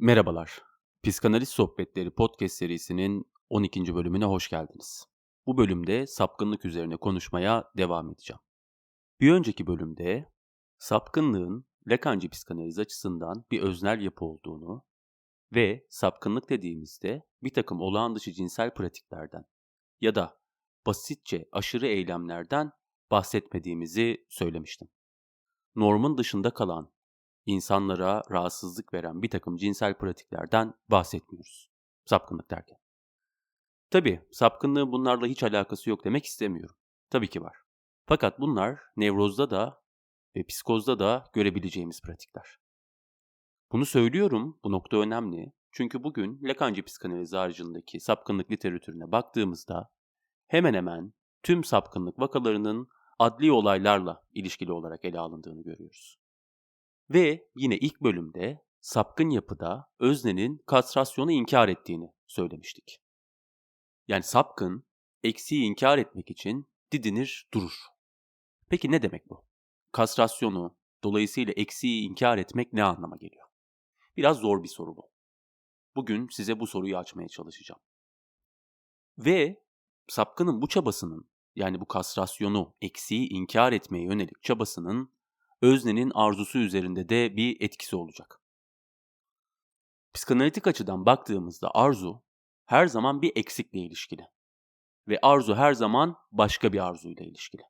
Merhabalar. Psikanaliz Sohbetleri podcast serisinin 12. bölümüne hoş geldiniz. Bu bölümde sapkınlık üzerine konuşmaya devam edeceğim. Bir önceki bölümde sapkınlığın Lacancı psikanaliz açısından bir öznel yapı olduğunu ve sapkınlık dediğimizde bir takım olağan dışı cinsel pratiklerden ya da basitçe aşırı eylemlerden bahsetmediğimizi söylemiştim. Normun dışında kalan insanlara rahatsızlık veren bir takım cinsel pratiklerden bahsetmiyoruz. Sapkınlık derken. Tabii sapkınlığın bunlarla hiç alakası yok demek istemiyorum. Tabii ki var. Fakat bunlar nevrozda da ve psikozda da görebileceğimiz pratikler. Bunu söylüyorum, bu nokta önemli. Çünkü bugün Lacancı psikanaliz haricindeki sapkınlık literatürüne baktığımızda hemen hemen tüm sapkınlık vakalarının adli olaylarla ilişkili olarak ele alındığını görüyoruz. Ve yine ilk bölümde sapkın yapıda öznenin kastrasyonu inkar ettiğini söylemiştik. Yani sapkın eksiği inkar etmek için didinir durur. Peki ne demek bu? Kastrasyonu, dolayısıyla eksiği inkar etmek ne anlama geliyor? Biraz zor bir soru bu. Bugün size bu soruyu açmaya çalışacağım. Ve sapkının bu çabasının yani bu kastrasyonu, eksiği inkar etmeye yönelik çabasının öznenin arzusu üzerinde de bir etkisi olacak. Psikanalitik açıdan baktığımızda arzu her zaman bir eksikle ilişkili. Ve arzu her zaman başka bir arzuyla ilişkili.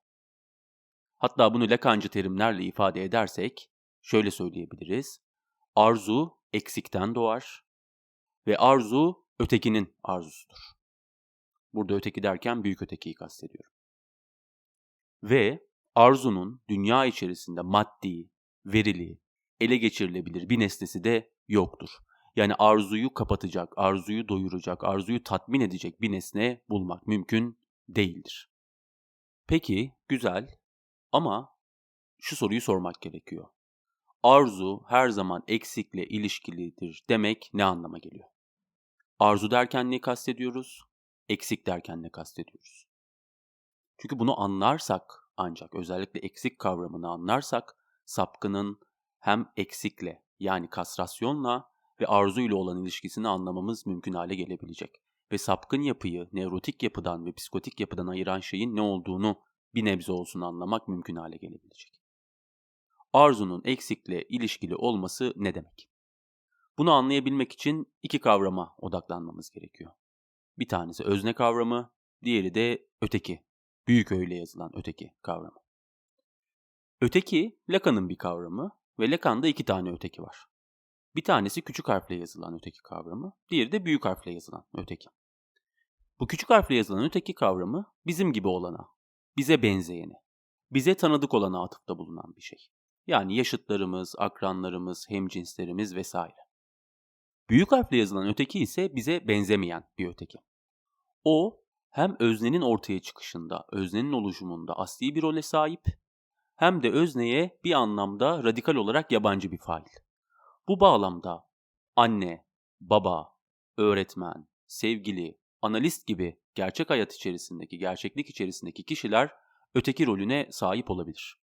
Hatta bunu Lacancı terimlerle ifade edersek şöyle söyleyebiliriz. Arzu eksikten doğar ve arzu ötekinin arzusudur. Burada öteki derken büyük ötekiyi kastediyorum. Ve arzunun dünya içerisinde maddi, verili, ele geçirilebilir bir nesnesi de yoktur. Yani arzuyu kapatacak, arzuyu doyuracak, arzuyu tatmin edecek bir nesne bulmak mümkün değildir. Peki, güzel ama şu soruyu sormak gerekiyor. Arzu her zaman eksikle ilişkilidir demek ne anlama geliyor? Arzu derken ne kastediyoruz? Eksik derken ne kastediyoruz? Çünkü bunu anlarsak ancak özellikle eksik kavramını anlarsak sapkının hem eksikle yani kastrasyonla ve arzu ile olan ilişkisini anlamamız mümkün hale gelebilecek. Ve sapkın yapıyı nevrotik yapıdan ve psikotik yapıdan ayıran şeyin ne olduğunu bir nebze olsun anlamak mümkün hale gelebilecek. Arzunun eksikle ilişkili olması ne demek? Bunu anlayabilmek için iki kavrama odaklanmamız gerekiyor. Bir tanesi özne kavramı, diğeri de öteki Büyük öyle yazılan öteki kavramı. Öteki Lacan'ın bir kavramı ve Lacan'da iki tane öteki var. Bir tanesi küçük harfle yazılan öteki kavramı, diğeri de büyük harfle yazılan öteki. Bu küçük harfle yazılan öteki kavramı bizim gibi olana, bize benzeyeni, bize tanıdık olana atıfta bulunan bir şey. Yani yaşıtlarımız, akranlarımız, hemcinslerimiz vesaire. Büyük harfle yazılan öteki ise bize benzemeyen bir öteki. O hem öznenin ortaya çıkışında, öznenin oluşumunda asli bir role sahip, hem de özneye bir anlamda radikal olarak yabancı bir fail. Bu bağlamda anne, baba, öğretmen, sevgili, analist gibi gerçek hayat içerisindeki, gerçeklik içerisindeki kişiler öteki rolüne sahip olabilir.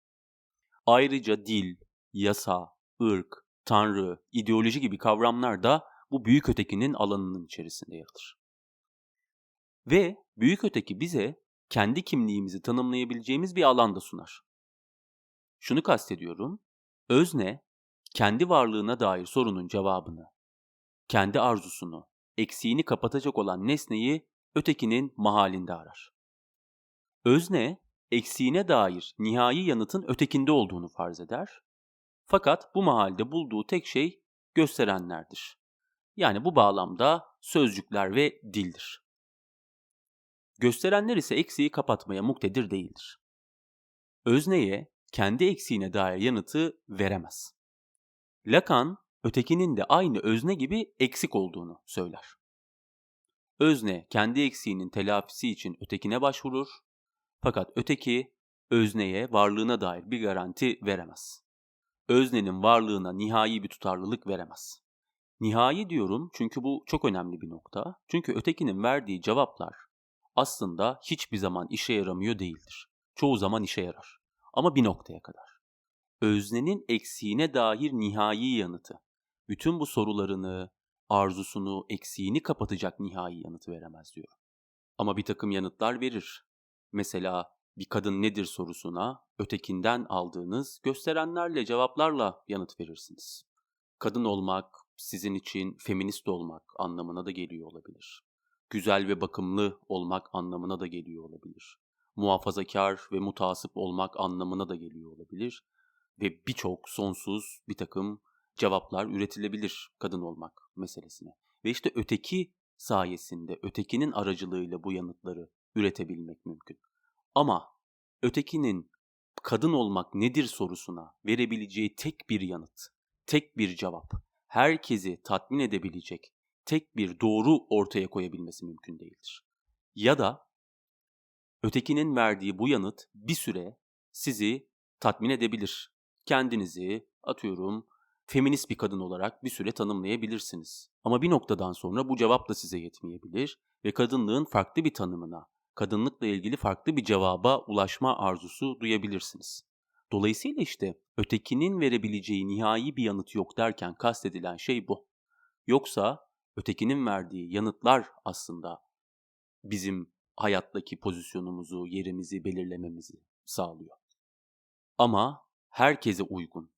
Ayrıca dil, yasa, ırk, tanrı, ideoloji gibi kavramlar da bu büyük ötekinin alanının içerisinde yer alır. Ve büyük öteki bize kendi kimliğimizi tanımlayabileceğimiz bir alan da sunar. Şunu kastediyorum, özne kendi varlığına dair sorunun cevabını, kendi arzusunu, eksiğini kapatacak olan nesneyi ötekinin mahalinde arar. Özne, eksiğine dair nihai yanıtın ötekinde olduğunu farz eder. Fakat bu mahalde bulduğu tek şey gösterenlerdir. Yani bu bağlamda sözcükler ve dildir. Gösterenler ise eksiği kapatmaya muktedir değildir. Özneye kendi eksiğine dair yanıtı veremez. Lacan, ötekinin de aynı özne gibi eksik olduğunu söyler. Özne kendi eksiğinin telafisi için ötekine başvurur fakat öteki özneye varlığına dair bir garanti veremez. Öznenin varlığına nihai bir tutarlılık veremez. Nihai diyorum çünkü bu çok önemli bir nokta. Çünkü ötekinin verdiği cevaplar aslında hiçbir zaman işe yaramıyor değildir. Çoğu zaman işe yarar. Ama bir noktaya kadar. Öznenin eksiğine dair nihai yanıtı. bütün bu sorularını, arzusunu, eksiğini kapatacak nihai yanıtı veremez diyor. Ama bir takım yanıtlar verir. Mesela bir kadın nedir sorusuna ötekinden aldığınız gösterenlerle, cevaplarla yanıt verirsiniz. Kadın olmak sizin için feminist olmak anlamına da geliyor olabilir. Güzel ve bakımlı olmak anlamına da geliyor olabilir. Muhafazakar ve mutasip olmak anlamına da geliyor olabilir. Ve birçok sonsuz bir takım cevaplar üretilebilir kadın olmak meselesine. Ve işte öteki sayesinde, ötekinin aracılığıyla bu yanıtları üretebilmek mümkün. Ama ötekinin kadın olmak nedir sorusuna verebileceği tek bir yanıt, tek bir cevap, herkesi tatmin edebilecek tek bir doğru ortaya koyabilmesi mümkün değildir. Ya da ötekinin verdiği bu yanıt bir süre sizi tatmin edebilir. Kendinizi atıyorum feminist bir kadın olarak bir süre tanımlayabilirsiniz. Ama bir noktadan sonra bu cevap da size yetmeyebilir ve kadınlığın farklı bir tanımına, kadınlıkla ilgili farklı bir cevaba ulaşma arzusu duyabilirsiniz. Dolayısıyla işte ötekinin verebileceği nihai bir yanıt yok derken kastedilen şey bu. Yoksa ötekinin verdiği yanıtlar aslında bizim hayattaki pozisyonumuzu, yerimizi belirlememizi sağlıyor. Ama herkese uygun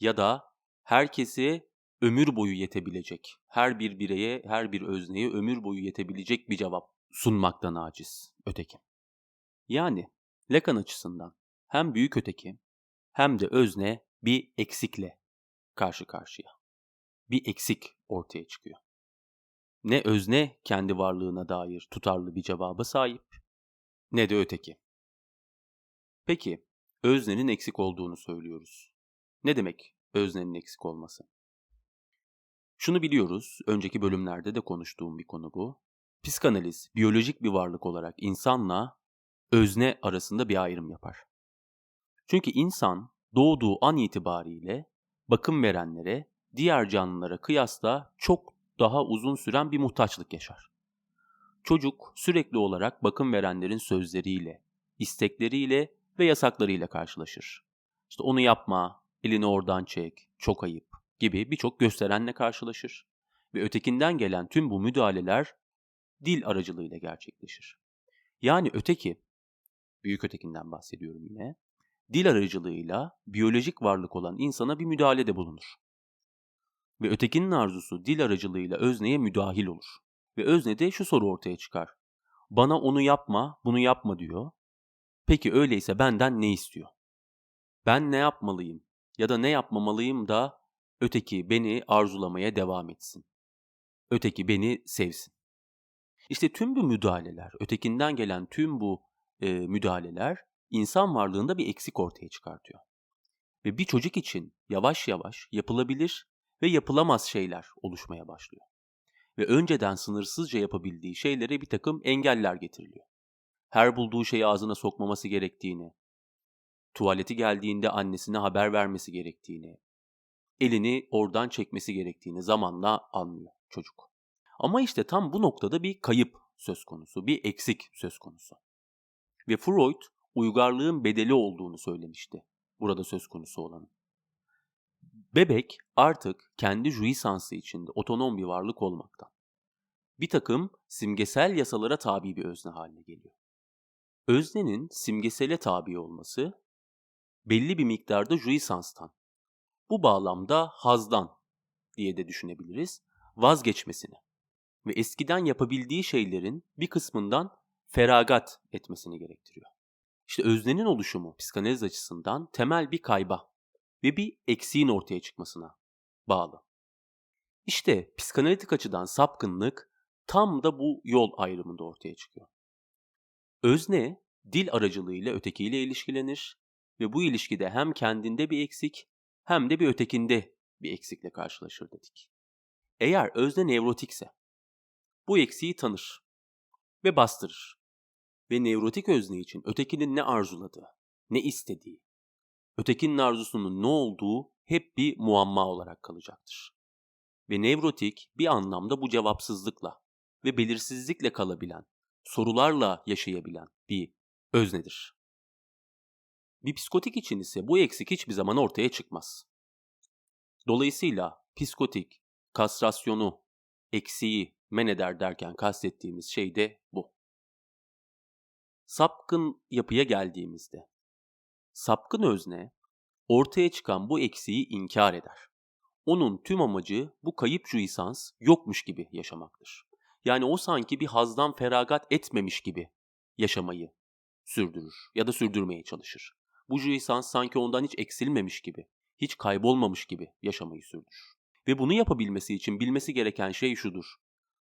ya da herkese ömür boyu yetebilecek, her bir bireye, her bir özneye ömür boyu yetebilecek bir cevap sunmaktan aciz öteki. Yani Lacan açısından hem büyük öteki hem de özne bir eksikle karşı karşıya. Bir eksik ortaya çıkıyor. Ne özne kendi varlığına dair tutarlı bir cevaba sahip ne de öteki. Peki öznenin eksik olduğunu söylüyoruz. Ne demek öznenin eksik olması? Şunu biliyoruz, önceki bölümlerde de konuştuğum bir konu bu. Psikanaliz, biyolojik bir varlık olarak insanla özne arasında bir ayrım yapar. Çünkü insan doğduğu an itibariyle bakım verenlere, diğer canlılara kıyasla çok daha uzun süren bir muhtaçlık yaşar. Çocuk sürekli olarak bakım verenlerin sözleriyle, istekleriyle ve yasaklarıyla karşılaşır. İşte onu yapma, elini oradan çek, çok ayıp gibi birçok gösterenle karşılaşır. Ve ötekinden gelen tüm bu müdahaleler dil aracılığıyla gerçekleşir. Yani öteki, büyük ötekinden bahsediyorum yine, dil aracılığıyla biyolojik varlık olan insana bir müdahalede bulunur. Ve ötekinin arzusu dil aracılığıyla özneye müdahil olur. Ve öznede şu soru ortaya çıkar. Bana onu yapma, bunu yapma diyor. Peki öyleyse benden ne istiyor? Ben ne yapmalıyım ya da ne yapmamalıyım da öteki beni arzulamaya devam etsin. Öteki beni sevsin. İşte tüm bu müdahaleler, ötekinden gelen tüm bu e, müdahaleler insan varlığında bir eksik ortaya çıkartıyor. Ve bir çocuk için yavaş yavaş yapılabilir ve yapılamaz şeyler oluşmaya başlıyor. Ve önceden sınırsızca yapabildiği şeylere bir takım engeller getiriliyor. Her bulduğu şeyi ağzına sokmaması gerektiğini, tuvaleti geldiğinde annesine haber vermesi gerektiğini, elini oradan çekmesi gerektiğini zamanla anlıyor çocuk. Ama işte tam bu noktada bir kayıp söz konusu, bir eksik söz konusu. Ve Freud uygarlığın bedeli olduğunu söylemişti burada söz konusu olanın. Bebek artık kendi jouissansı içinde otonom bir varlık olmaktan. Bir takım simgesel yasalara tabi bir özne haline geliyor. Öznenin simgesele tabi olması belli bir miktarda jouissanstan, bu bağlamda hazdan diye de düşünebiliriz, vazgeçmesini ve eskiden yapabildiği şeylerin bir kısmından feragat etmesini gerektiriyor. İşte öznenin oluşumu psikanaliz açısından temel bir kayba ve bir eksiğin ortaya çıkmasına bağlı. İşte psikanalitik açıdan sapkınlık tam da bu yol ayrımında ortaya çıkıyor. Özne dil aracılığıyla ötekiyle ilişkilenir ve bu ilişkide hem kendinde bir eksik hem de bir ötekinde bir eksikle karşılaşır dedik. Eğer özne nevrotikse bu eksiği tanır ve bastırır. Ve nevrotik özne için ötekinin ne arzuladığı, ne istediği, ötekinin arzusunun ne olduğu hep bir muamma olarak kalacaktır. Ve nevrotik bir anlamda bu cevapsızlıkla ve belirsizlikle kalabilen, sorularla yaşayabilen bir öznedir. Bir psikotik için ise bu eksik hiçbir zaman ortaya çıkmaz. Dolayısıyla psikotik, kastrasyonu, eksiği men eder derken kastettiğimiz şey de bu. Sapkın yapıya geldiğimizde, sapkın özne ortaya çıkan bu eksiği inkar eder. Onun tüm amacı bu kayıp juisans yokmuş gibi yaşamaktır. Yani o sanki bir hazdan feragat etmemiş gibi yaşamayı sürdürür ya da sürdürmeye çalışır. Bu juisans sanki ondan hiç eksilmemiş gibi, hiç kaybolmamış gibi yaşamayı sürdürür. Ve bunu yapabilmesi için bilmesi gereken şey şudur.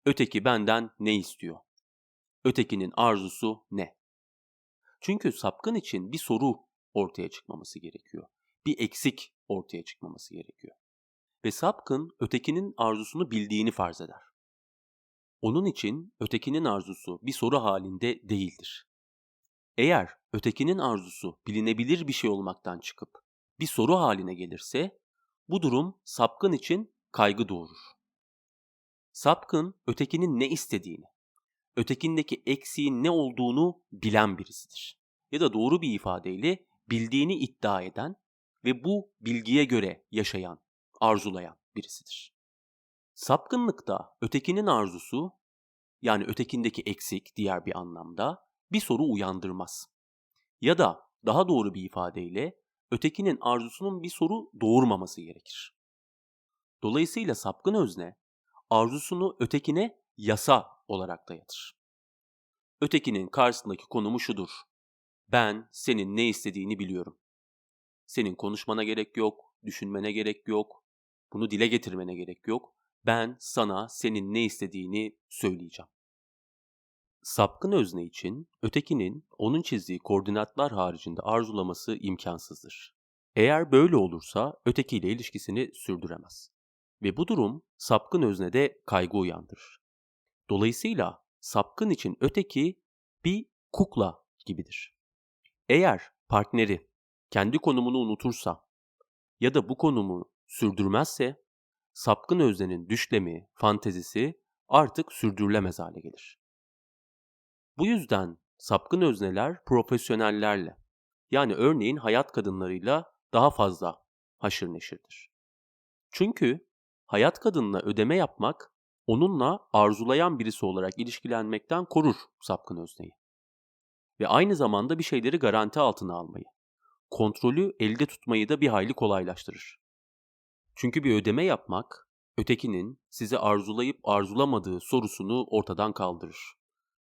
Öteki benden ne istiyor? Ötekinin arzusu ne? Çünkü sapkın için bir soru ortaya çıkmaması gerekiyor. Bir eksik ortaya çıkmaması gerekiyor. Ve sapkın ötekinin arzusunu bildiğini farz eder. Onun için ötekinin arzusu bir soru halinde değildir. Eğer ötekinin arzusu bilinebilir bir şey olmaktan çıkıp bir soru haline gelirse bu durum sapkın için kaygı doğurur. Sapkın ötekinin ne istediğini, ötekindeki eksiğin ne olduğunu bilen birisidir. Ya da doğru bir ifadeyle bildiğini iddia eden ve bu bilgiye göre yaşayan, arzulayan birisidir. Sapkınlıkta ötekinin arzusu yani ötekindeki eksik diğer bir anlamda bir soru uyandırmaz. Ya da daha doğru bir ifadeyle ötekinin arzusunun bir soru doğurmaması gerekir. Dolayısıyla sapkın özne arzusunu ötekine yasa olarak dayatır. Ötekinin karşısındaki konumu şudur. Ben senin ne istediğini biliyorum. Senin konuşmana gerek yok, düşünmene gerek yok, bunu dile getirmene gerek yok. Ben sana senin ne istediğini söyleyeceğim. Sapkın özne için ötekinin onun çizdiği koordinatlar haricinde arzulaması imkansızdır. Eğer böyle olursa ötekiyle ilişkisini sürdüremez. Ve bu durum sapkın öznede kaygı uyandırır. Dolayısıyla sapkın için öteki bir kukla gibidir. Eğer partneri kendi konumunu unutursa ya da bu konumu sürdürmezse sapkın öznenin düşlemi, fantezisi artık sürdürülemez hale gelir. Bu yüzden sapkın özneler profesyonellerle yani örneğin hayat kadınlarıyla daha fazla haşır neşirdir. Çünkü hayat kadınına ödeme yapmak onunla arzulayan birisi olarak ilişkilenmekten korur sapkın özneyi. Ve aynı zamanda bir şeyleri garanti altına almayı, kontrolü elde tutmayı da bir hayli kolaylaştırır. Çünkü bir ödeme yapmak, ötekinin sizi arzulayıp arzulamadığı sorusunu ortadan kaldırır.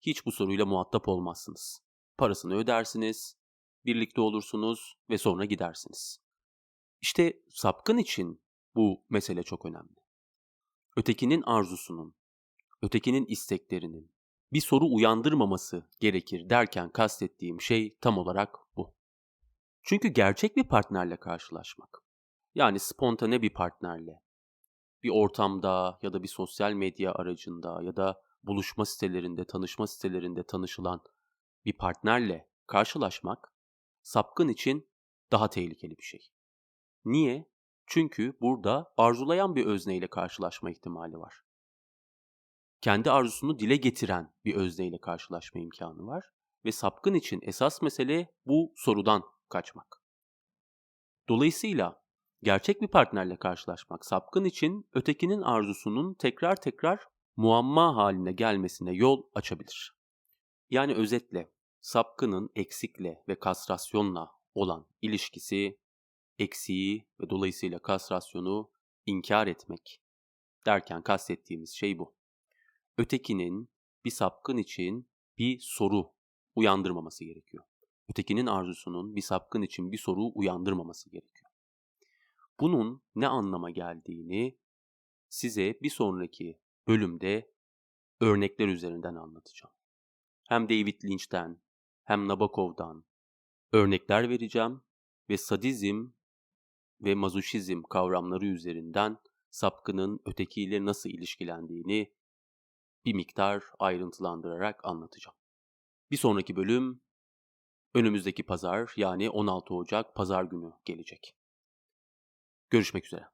Hiç bu soruyla muhatap olmazsınız. Parasını ödersiniz, birlikte olursunuz ve sonra gidersiniz. İşte sapkın için bu mesele çok önemli. Ötekinin arzusunun, ötekinin isteklerinin bir soru uyandırmaması gerekir derken kastettiğim şey tam olarak bu. Çünkü gerçek bir partnerle karşılaşmak, yani spontane bir partnerle, bir ortamda ya da bir sosyal medya aracında ya da buluşma sitelerinde, tanışma sitelerinde tanışılan bir partnerle karşılaşmak sapkın için daha tehlikeli bir şey. Niye? Çünkü burada arzulayan bir özneyle karşılaşma ihtimali var. Kendi arzusunu dile getiren bir özneyle karşılaşma imkanı var ve sapkın için esas mesele bu sorudan kaçmak. Dolayısıyla gerçek bir partnerle karşılaşmak sapkın için ötekinin arzusunun tekrar tekrar muamma haline gelmesine yol açabilir. Yani özetle sapkının eksikle ve kastrasyonla olan ilişkisi eksiği ve dolayısıyla kastrasyonu inkar etmek derken kastettiğimiz şey bu. Ötekinin bir sapkın için bir soru uyandırmaması gerekiyor. Ötekinin arzusunun bir sapkın için bir soru uyandırmaması gerekiyor. Bunun ne anlama geldiğini size bir sonraki bölümde örnekler üzerinden anlatacağım. Hem David Lynch'ten hem Nabokov'dan örnekler vereceğim ve sadizm ve mazoşizm kavramları üzerinden sapkının ötekiyle nasıl ilişkilendiğini bir miktar ayrıntılandırarak anlatacağım. Bir sonraki bölüm önümüzdeki pazar yani 16 Ocak pazar günü gelecek. Görüşmek üzere.